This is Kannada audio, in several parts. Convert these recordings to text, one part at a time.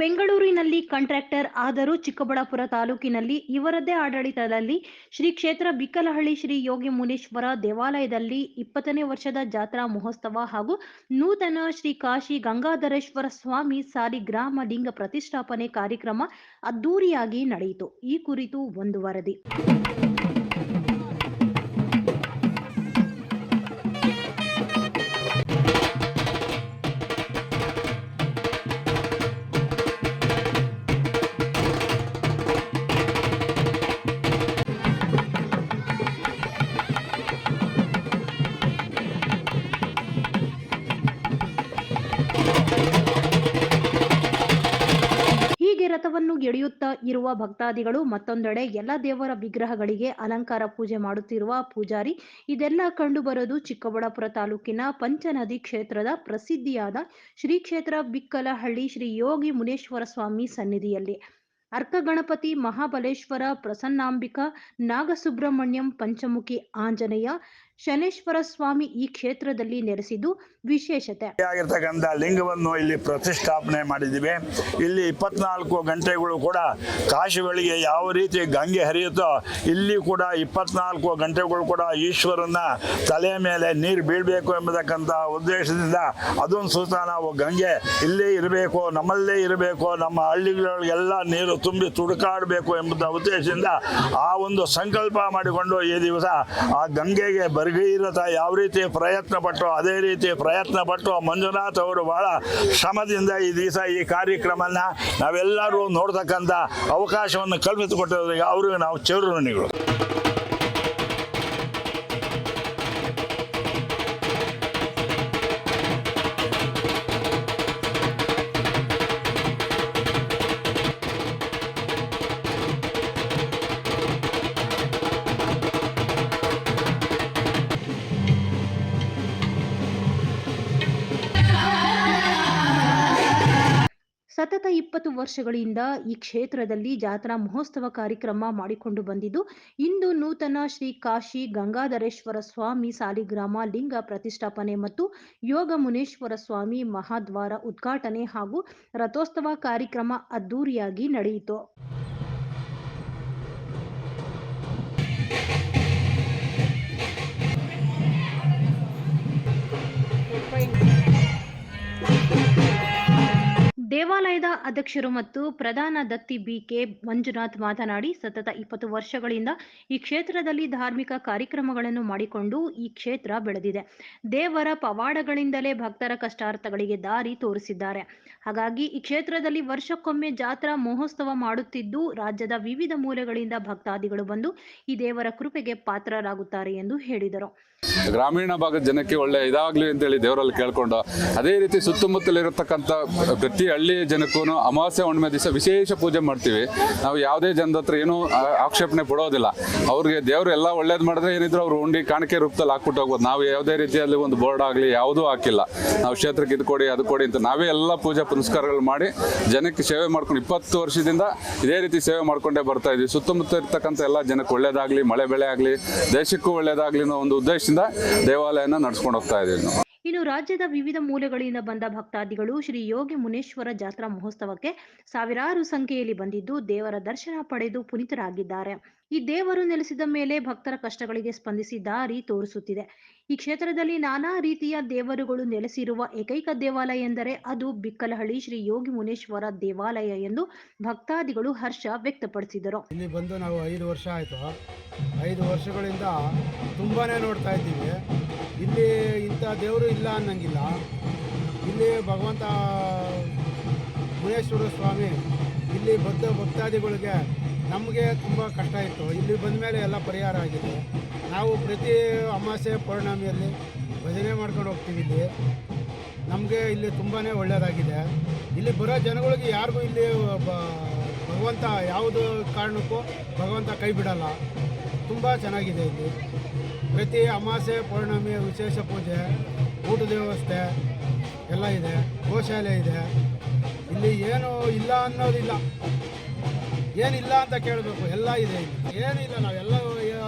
ಬೆಂಗಳೂರಿನಲ್ಲಿ ಕಾಂಟ್ರಾಕ್ಟರ್ ಆದರೂ ಚಿಕ್ಕಬಳ್ಳಾಪುರ ತಾಲೂಕಿನಲ್ಲಿ, ಇವರದ್ದೇ ಆಡಳಿತದಲ್ಲಿ ಶ್ರೀ ಕ್ಷೇತ್ರ ಬಿಕ್ಕಲಹಳ್ಳಿ ಶ್ರೀ ಯೋಗಿ ಮುನೀಶ್ವರ ದೇವಾಲಯದಲ್ಲಿ ಇಪ್ಪತ್ತನೇ ವರ್ಷದ ಜಾತ್ರಾ ಮಹೋತ್ಸವ ಹಾಗೂ ನೂತನ ಶ್ರೀ ಕಾಶಿ ಗಂಗಾಧರೇಶ್ವರ ಸ್ವಾಮಿ ಸಾರಿ ಗ್ರಾಮ ಲಿಂಗ ಪ್ರತಿಷ್ಠಾಪನೆ ಕಾರ್ಯಕ್ರಮ ಅದ್ದೂರಿಯಾಗಿ ನಡೆಯಿತು. ಈ ಕುರಿತು ಒಂದು ವರದಿ. ರಥವನ್ನು ಎಳೆಯುತ್ತಾ ಇರುವ ಭಕ್ತಾದಿಗಳು ಮತ್ತೊಂದೆಡೆ ಎಲ್ಲ ದೇವರ ವಿಗ್ರಹಗಳಿಗೆ ಅಲಂಕಾರ ಪೂಜೆ ಮಾಡುತ್ತಿರುವ ಪೂಜಾರಿ. ಇದೆಲ್ಲ ಕಂಡುಬರೋದು ಚಿಕ್ಕಬಳ್ಳಾಪುರ ತಾಲೂಕಿನ ಪಂಚನದಿ ಕ್ಷೇತ್ರದ ಪ್ರಸಿದ್ಧಿಯಾದ ಶ್ರೀ ಕ್ಷೇತ್ರ ಬಿಕ್ಕಲಹಳ್ಳಿ ಶ್ರೀ ಯೋಗಿ ಮುನೇಶ್ವರ ಸ್ವಾಮಿ ಸನ್ನಿಧಿಯಲ್ಲಿ. ಅರ್ಕ ಗಣಪತಿ ಮಹಾಬಲೇಶ್ವರ ಪ್ರಸನ್ನಾಂಬಿಕಾ, ನಾಗಸುಬ್ರಹ್ಮಣ್ಯಂ, ಪಂಚಮುಖಿ, ಆಂಜನೇಯ ಶನೇಶ್ವರ ಸ್ವಾಮಿ ಈ ಕ್ಷೇತ್ರದಲ್ಲಿ ನೆಲೆಸಿದ್ದು ವಿಶೇಷತೆ. ಆಗಿರ್ತಕ್ಕಂಥ ಲಿಂಗವನ್ನು ಇಲ್ಲಿ ಪ್ರತಿಷ್ಠಾಪನೆ ಮಾಡಿದ್ದೀವಿ. ಇಲ್ಲಿ ಇಪ್ಪತ್ನಾಲ್ಕು ಗಂಟೆಗಳು ಕೂಡ ಕಾಶಿಗಳಿಗೆ ಯಾವ ರೀತಿ ಗಂಗೆ ಹರಿಯುತ್ತೋ ಇಲ್ಲಿ ಕೂಡ ಇಪ್ಪತ್ನಾಲ್ಕು ಗಂಟೆಗಳು ಕೂಡ ಈಶ್ವರನ ತಲೆಯ ಮೇಲೆ ನೀರು ಬೀಳಬೇಕು ಎಂಬತಕ್ಕಂಥ ಉದ್ದೇಶದಿಂದ ಅದೊಂದು ಸೂತ ನಾವು ಗಂಗೆ ಇಲ್ಲೇ ಇರಬೇಕು, ನಮ್ಮಲ್ಲೇ ಇರಬೇಕು, ನಮ್ಮ ಹಳ್ಳಿಗಳಿಗೆಲ್ಲ ನೀರು ತುಂಬಿ ತುಡುಕಾಡಬೇಕು ಎಂಬ ಉದ್ದೇಶದಿಂದ ಆ ಒಂದು ಸಂಕಲ್ಪ ಮಾಡಿಕೊಂಡು ಈ ದಿವಸ ಆ ಗಂಗೆಗೆ ಭಗೀರಥ ಯಾವ ರೀತಿ ಪ್ರಯತ್ನ ಪಟ್ಟು, ಅದೇ ರೀತಿ ಪ್ರಯತ್ನ ಪಟ್ಟು ಮಂಜುನಾಥ್ ಅವರು ಬಹಳ ಶ್ರಮದಿಂದ ಈ ದಿವಸ ಈ ಕಾರ್ಯಕ್ರಮನ ನಾವೆಲ್ಲರೂ ನೋಡ್ತಕ್ಕಂಥ ಅವಕಾಶವನ್ನು ಕಲ್ಪಿಸಿಕೊಟ್ಟಿರೋದಕ್ಕೆ ಅವರಿಗೆ ನಾವು ಚಿರಋಣಿಗಳು ಸತತ ಇಪ್ಪತ್ತು ವರ್ಷಗಳಿಂದ ಈ ಕ್ಷೇತ್ರದಲ್ಲಿ ಜಾತ್ರಾ ಮಹೋತ್ಸವ ಕಾರ್ಯಕ್ರಮ ಮಾಡಿಕೊಂಡು ಬಂದಿದ್ದು, ಇಂದು ನೂತನ ಶ್ರೀ ಕಾಶಿ ಗಂಗಾಧರೇಶ್ವರ ಸ್ವಾಮಿ ಸಾಲಿಗ್ರಾಮ ಲಿಂಗ ಪ್ರತಿಷ್ಠಾಪನೆ ಮತ್ತು ಯೋಗ ಮುನೇಶ್ವರ ಸ್ವಾಮಿ ಮಹಾದ್ವಾರ ಉದ್ಘಾಟನೆ ಹಾಗೂ ರಥೋತ್ಸವ ಕಾರ್ಯಕ್ರಮ ಅದ್ದೂರಿಯಾಗಿ ನಡೆಯಿತು. ಅಧ್ಯಕ್ಷರು ಮತ್ತು ಪ್ರಧಾನ ದತ್ತಿ ಬಿಕೆ ಮಂಜುನಾಥ್ ಮಾತನಾಡಿ, ಸತತ ಇಪ್ಪತ್ತು ವರ್ಷಗಳಿಂದ ಈ ಕ್ಷೇತ್ರದಲ್ಲಿ ಧಾರ್ಮಿಕ ಕಾರ್ಯಕ್ರಮಗಳನ್ನು ಮಾಡಿಕೊಂಡು ಈ ಕ್ಷೇತ್ರ ಬೆಳೆದಿದೆ. ದೇವರ ಪವಾಡಗಳಿಂದಲೇ ಭಕ್ತರ ಕಷ್ಟಾರ್ಥಗಳಿಗೆ ದಾರಿ ತೋರಿಸಿದ್ದಾರೆ. ಹಾಗಾಗಿ ಈ ಕ್ಷೇತ್ರದಲ್ಲಿ ವರ್ಷಕ್ಕೊಮ್ಮೆ ಜಾತ್ರಾ ಮಹೋತ್ಸವ ಮಾಡುತ್ತಿದ್ದು, ರಾಜ್ಯದ ವಿವಿಧ ಮೂಲೆಗಳಿಂದ ಭಕ್ತಾದಿಗಳು ಬಂದು ಈ ದೇವರ ಕೃಪೆಗೆ ಪಾತ್ರರಾಗುತ್ತಾರೆ ಎಂದು ಹೇಳಿದರು. ಗ್ರಾಮೀಣ ಭಾಗದ ಜನಕ್ಕೆ ಒಳ್ಳೆ ಇದಾಗ್ಲಿ ಅಂತೇಳಿ ದೇವರಲ್ಲಿ ಕೇಳ್ಕೊಂಡು, ಅದೇ ರೀತಿ ಸುತ್ತಮುತ್ತಲಿರತಕ್ಕಂಥ ಪ್ರತಿ ಹಳ್ಳಿಯ ಜನಕ್ಕೂ ಅಮಾವಾಸ್ಯೆ ಹುಣ್ಣಿಮೆ ದಿವಸ ವಿಶೇಷ ಪೂಜೆ ಮಾಡ್ತೀವಿ. ನಾವು ಯಾವುದೇ ಜನದ ಹತ್ರ ಏನೂ ಆಕ್ಷೇಪಣೆ ಕೊಡೋದಿಲ್ಲ ಅವ್ರಿಗೆ ದೇವರು ಎಲ್ಲ ಒಳ್ಳೇದು ಮಾಡಿದ್ರೆ ಏನಿದ್ರು ಅವ್ರು ಉಂಡಿ ಕಾಣಿಕೆ ರೂಪದಲ್ಲಿ ಹಾಕ್ಬಿಟ್ಟು ಹೋಗ್ಬೋದು. ನಾವು ಯಾವುದೇ ರೀತಿಯಲ್ಲಿ ಒಂದು ಬೋರ್ಡ್ ಆಗಲಿ ಯಾವುದೂ ಹಾಕಿಲ್ಲ. ನಾವು ಕ್ಷೇತ್ರಕ್ಕೆ ಇದು ಕೊಡಿ, ಅದು ಕೊಡಿ ಅಂತ ನಾವೇ ಎಲ್ಲ ಪೂಜಾ ಪುನಸ್ಕಾರಗಳು ಮಾಡಿ ಜನಕ್ಕೆ ಸೇವೆ ಮಾಡ್ಕೊಂಡು ಇಪ್ಪತ್ತು ವರ್ಷದಿಂದ ಇದೇ ರೀತಿ ಸೇವೆ ಮಾಡ್ಕೊಂಡೇ ಬರ್ತಾ ಇದ್ವಿ ಸುತ್ತಮುತ್ತ ಇರ್ತಕ್ಕಂಥ ಎಲ್ಲ ಜನಕ್ಕೆ ಒಳ್ಳೇದಾಗಲಿ, ಮಳೆ ಬೆಳೆ ಆಗಲಿ, ದೇಶಕ್ಕೂ ಒಳ್ಳೇದಾಗಲಿ ಅನ್ನೋ ಒಂದು ಉದ್ದೇಶದಿಂದ ದೇವಾಲಯನ ನಡ್ಸ್ಕೊಂಡು ಹೋಗ್ತಾ ಇದ್ದೀವಿ ಇನ್ನು ರಾಜ್ಯದ ವಿವಿಧ ಮೂಲೆಗಳಿಂದ ಬಂದ ಭಕ್ತಾದಿಗಳು ಶ್ರೀ ಯೋಗಿ ಮುನೇಶ್ವರ ಜಾತ್ರಾ ಮಹೋತ್ಸವಕ್ಕೆ ಸಾವಿರಾರು ಸಂಖ್ಯೆಯಲ್ಲಿ ಬಂದಿದ್ದು ದೇವರ ದರ್ಶನ ಪಡೆದು ಪುನೀತರಾಗಿದ್ದಾರೆ. ಈ ದೇವರು ನೆಲೆಸಿದ ಮೇಲೆ ಭಕ್ತರ ಕಷ್ಟಗಳಿಗೆ ಸ್ಪಂದಿಸಿ ದಾರಿ ತೋರಿಸುತ್ತಿದೆ. ಈ ಕ್ಷೇತ್ರದಲ್ಲಿ ನಾನಾ ರೀತಿಯ ದೇವರುಗಳು ನೆಲೆಸಿರುವ ಏಕೈಕ ದೇವಾಲಯ ಎಂದರೆ ಅದು ಬಿಕ್ಕಲಹಳ್ಳಿ ಶ್ರೀ ಯೋಗಿ ಮುನೇಶ್ವರ ದೇವಾಲಯ ಎಂದು ಭಕ್ತಾದಿಗಳು ಹರ್ಷ ವ್ಯಕ್ತಪಡಿಸಿದರು. ಇಲ್ಲಿ ಬಂದು ನಾವು ಐದು ವರ್ಷ ಆಯಿತು. ಐದು ವರ್ಷಗಳಿಂದ ತುಂಬಾ ನೋಡ್ತಾ ಇದ್ದೀವಿ. ಇಲ್ಲಿ ಇಂಥ ದೇವರು ಇಲ್ಲ ಅನ್ನಂಗಿಲ್ಲ. ಇಲ್ಲಿ ಭಗವಂತ ಮುನೇಶ್ವರ ಸ್ವಾಮಿ, ಇಲ್ಲಿ ಬದ್ಧ ಭಕ್ತಾದಿಗಳಿಗೆ ನಮಗೆ ತುಂಬ ಕಷ್ಟ ಇತ್ತು. ಇಲ್ಲಿ ಬಂದ ಮೇಲೆ ಎಲ್ಲ ಪರಿಹಾರ ಆಗಿದೆ. ನಾವು ಪ್ರತಿ ಅಮಾವಾಸ್ಯೆ ಪೌರ್ಣಮಿಯಲ್ಲಿ ಭಜನೆ ಮಾಡ್ಕೊಂಡು ಹೋಗ್ತೀವಿ ಇಲ್ಲಿ. ನಮಗೆ ಇಲ್ಲಿ ತುಂಬಾ ಒಳ್ಳೆಯದಾಗಿದೆ ಇಲ್ಲಿ ಬರೋ ಜನಗಳಿಗೆ ಯಾರಿಗೂ ಇಲ್ಲಿ ಭಗವಂತ ಯಾವುದು ಕಾರಣಕ್ಕೂ ಭಗವಂತ ಕೈ ಬಿಡಲ್ಲ. ತುಂಬ ಚೆನ್ನಾಗಿದೆ ಇಲ್ಲಿ. ಪ್ರತಿ ಅಮಾವಾಸ್ಯೆ ಪೌರ್ಣಮಿ, ವಿಶೇಷ ಪೂಜೆ, ಊಟದ ವ್ಯವಸ್ಥೆ ಎಲ್ಲ ಇದೆ, ಗೋಶಾಲೆ ಇದೆ. ಇಲ್ಲಿ ಏನು ಇಲ್ಲ ಅನ್ನೋದಿಲ್ಲ. ಏನಿಲ್ಲ ಅಂತ ಕೇಳಬೇಕು, ಎಲ್ಲ ಇದೆ ಇಲ್ಲಿ. ಏನಿಲ್ಲ, ನಾವೆಲ್ಲ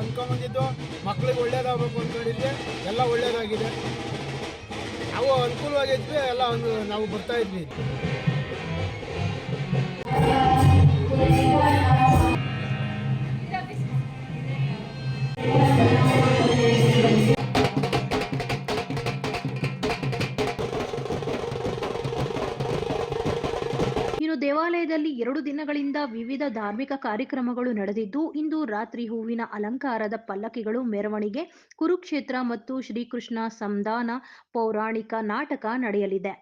ಅಂದ್ಕೊಂಬಂದಿದ್ದು ಮಕ್ಳಿಗೆ ಒಳ್ಳೇದಾಗಬೇಕು ಅಂದ್ಕೊಂಡಿದ್ವಿ ಎಲ್ಲ ಒಳ್ಳೇದಾಗಿದೆ. ನಾವು ಅನುಕೂಲವಾಗಿದ್ವಿ ಎಲ್ಲ ಒಂದು ನಾವು ಬರ್ತಾ ಇದ್ವಿ. ದೇವಾಲಯದಲ್ಲಿ ಎರಡು ದಿನಗಳಿಂದ ವಿವಿಧ ಧಾರ್ಮಿಕ ಕಾರ್ಯಕ್ರಮಗಳು ನಡೆದಿದ್ದು, ಇಂದು ರಾತ್ರಿ ಹೂವಿನ ಅಲಂಕಾರದ ಪಲ್ಲಕ್ಕಿಗಳು ಮೆರವಣಿಗೆ, ಕುರುಕ್ಷೇತ್ರ ಮತ್ತು ಶ್ರೀಕೃಷ್ಣ ಸಂಧಾನ ಪೌರಾಣಿಕ ನಾಟಕ ನಡೆಯಲಿದೆ.